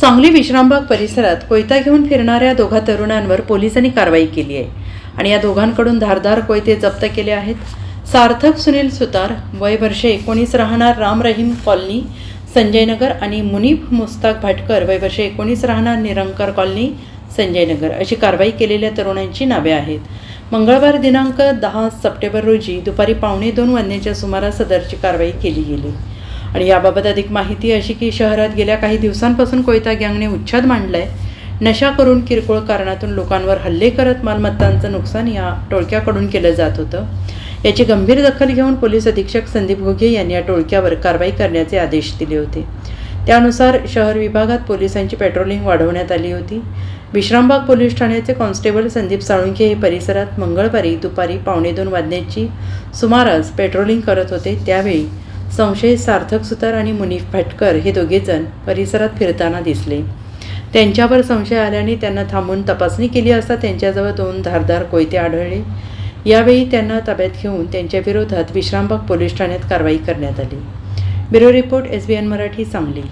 सांगली विश्रामबाग परिसरात कोयता घेऊन फिरणाऱ्या दोघा तरुणांवर पोलिसांनी कारवाई केली आहे. आणि या दोघांकडून धारदार कोयते जप्त केले आहेत. सार्थक सुनील सुतार वय वर्षे एकोणीस राहणार राम रहीम कॉलनी संजयनगर आणि मुनीफ मुस्ताक भाटकर वय वर्षे एकोणीस राहणार निरंकर कॉलनी संजयनगर अशी कारवाई केलेल्या तरुणांची नावे आहेत. मंगळवार दिनांक दहा सप्टेंबर रोजी दुपारी पावणे दोन वाजण्याच्या सुमारास सदरची कारवाई केली गेली. आणि याबाबत अधिक माहिती अशी की शहरात गेल्या काही दिवसांपासून कोयता गँगने उच्छाद मांडला आहे नशा करून किरकोळ कारणातून लोकांवर हल्ले करत मालमत्तांचं नुकसान या टोळक्याकडून केलं जात होतं. याची गंभीर दखल घेऊन पोलीस अधीक्षक संदीप घोगे यांनी या टोळक्यावर कारवाई करण्याचे आदेश दिले होते. त्यानुसार शहर विभागात पोलिसांची पेट्रोलिंग वाढवण्यात आली होती. विश्रामबाग पोलीस ठाण्याचे कॉन्स्टेबल संदीप साळुंखे हे परिसरात मंगळवारी दुपारी पावणे दोन वाजण्याची सुमारास पेट्रोलिंग करत होते. त्यावेळी संशयित सार्थक सुतार आणि मुनीफ भटकर हे दोघेजण परिसरात फिरताना दिसले. त्यांच्यावर संशय आल्याने त्यांना थांबून तपासणी केली असता त्यांच्याजवळ दोन धारदार कोयते आढळले. यावेळी त्यांना ताब्यात घेऊन त्यांच्या विरोधात विश्रामबाग पोलीस ठाण्यात कारवाई करण्यात आली. Bureau report S B N Marathi Sangli.